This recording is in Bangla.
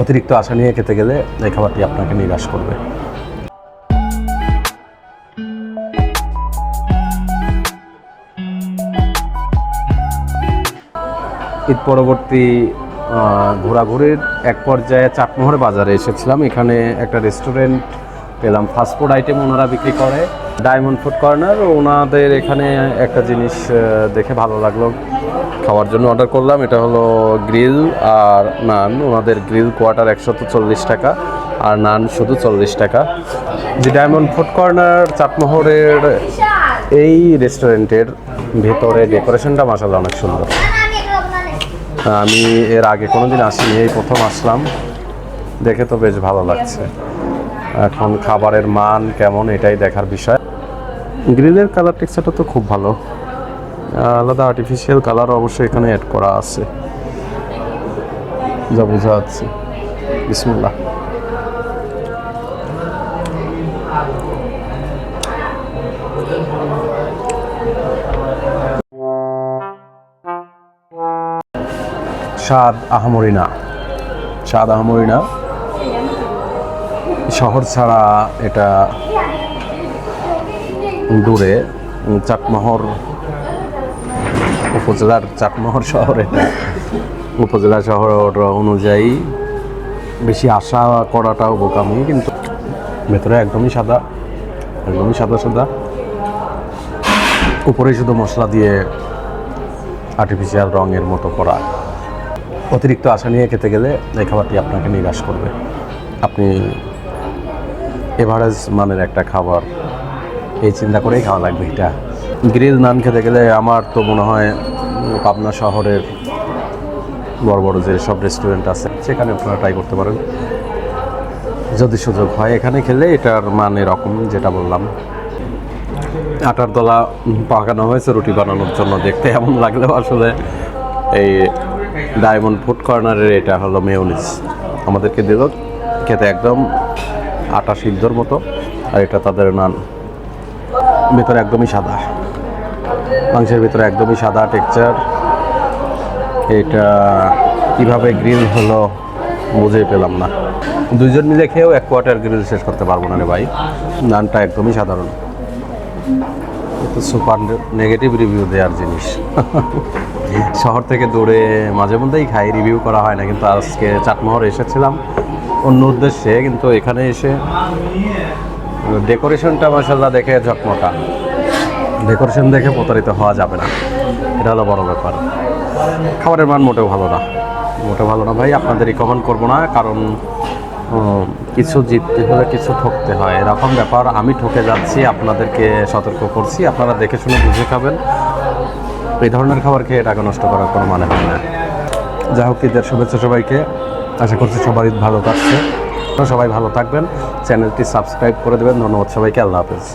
অতিরিক্ত আশা নিয়ে খেতে গেলে এই খাবারটি আপনাকে নিরাশ করবে। ঈদ পরবর্তী ঘোরাঘুরির এক পর্যায়ে চাটমোহর বাজারে এসেছিলাম। এখানে একটা রেস্টুরেন্ট পেলাম ফাস্টফুড আইটেম ওনারা বিক্রি করে। ডায়মন্ড ফুড কর্নার ওনাদের এখানে একটা জিনিস দেখে ভালো লাগল। খাওয়ার জন্য অর্ডার করলাম এটা হলো গ্রিল আর নান। ওনাদের গ্রিল কোয়ার্টার একশত চল্লিশ টাকা আর নান শুধু চল্লিশ টাকা। যে ডায়মন্ড ফুড কর্নার চাটমোহরের এই রেস্টুরেন্টের ভেতরে ডেকোরেশনটা মাসাল্লাহ অনেক সুন্দর। আমি এর আগে কোনো দিন আসিনি এই প্রথম আসলাম। দেখে তো বেশ ভালো লাগছে। এখন খাবারের মান কেমন, এটাই দেখার বিষয়। গ্রিলের কালার টেক্সচারটা তো খুব ভালো। আলাদা আর্টিফিশিয়াল কালার অবশ্যই এখানে অ্যাড করা আছে। যা বোঝা যাচ্ছে। বিসমুল্লাহ। স্বাদ আহামরি না। স্বাদ শহর ছাড়া এটা দূরে চাটমোহর উপজেলার চাটমোহর শহর। এটা উপজেলা শহর অনুযায়ী বেশি আশা করাটাও বোকামি, কিন্তু ভেতরে একদমই সাদা একদমই সাদা সাদা। উপরে শুধু মশলা দিয়ে আর্টিফিশিয়াল রঙের মতো করা। অতিরিক্ত আশা নিয়ে খেতে গেলে এই খাবারটি আপনাকে নিরাশ করবে। আপনি এভারেজ মানের একটা খাবার। এই চিন্তা করেই খাওয়া লাগবে এটা। গ্রিল নান খেতে গেলে আমার তো মনে হয় পাবনা শহরের বড় বড় যে সব রেস্টুরেন্ট আছে, সেখানে আপনারা ট্রাই করতে পারেন। যদি সুযোগ হয় এখানে খেলে এটার মান এরকম যেটা বললাম। আটার দলা পাকানো হয়েছে রুটি বানানোর জন্য, দেখতে এমন লাগলেও আসলে এই ডায়মন্ড ফুড কর্নারের এটা হলো মেয়নিস আমাদেরকে দিল, খেতে একদম আটা সিদ্ধর মতো, আর এটা তাদের নান ভিতরে একদমই সাদা। মাংসের ভিতরে একদমই সাদা টেক্সচার এটা কীভাবে গ্রিল হলো বুঝে পেলাম না। দুইজন মিলে খেয়েও এক কোয়ার্টার গ্রিল শেষ করতে পারব না রে ভাই। নানটা একদমই সাধারণ। সুপার নেগেটিভ রিভিউ দেওয়ার জিনিস। শহর থেকে দূরে মাঝে মধ্যেই খাই রিভিউ করা হয় না, কিন্তু আজকে চাটমোহর এসেছিলাম। অন্য উদ্দেশ্যে, কিন্তু এখানে এসে ডেকোরেশনটা মাসাল্লাহ দেখে ঝকমকা। ডেকোরেশন দেখে প্রতারিত হওয়া যাবে না। এটা হলো বড় ব্যাপার। খাবারের মান মোটেও ভালো না। মোটেও ভালো না ভাই, আপনাদের রিকমেন্ড করব না, কারণ কিছু জিততে হলে কিছু ঠকতে হয়। এরকম ব্যাপার, আমি ঠকে যাচ্ছি, আপনাদেরকে সতর্ক করছি, আপনারা দেখে শুনে বুঝে খাবেন। এই ধরনের খাবার খেয়ে টাকা নষ্ট করার কোনো মানে হয় না। যাই হোক, ঈদের শুভেচ্ছা সবাইকে। আশা করছি সবারই ঈদ ভালো কাটছে সবাই ভালো থাকবেন। চ্যানেলটি সাবস্ক্রাইব করে দেবেন। ধন্যবাদ সবাইকে। আল্লাহ হাফেজ।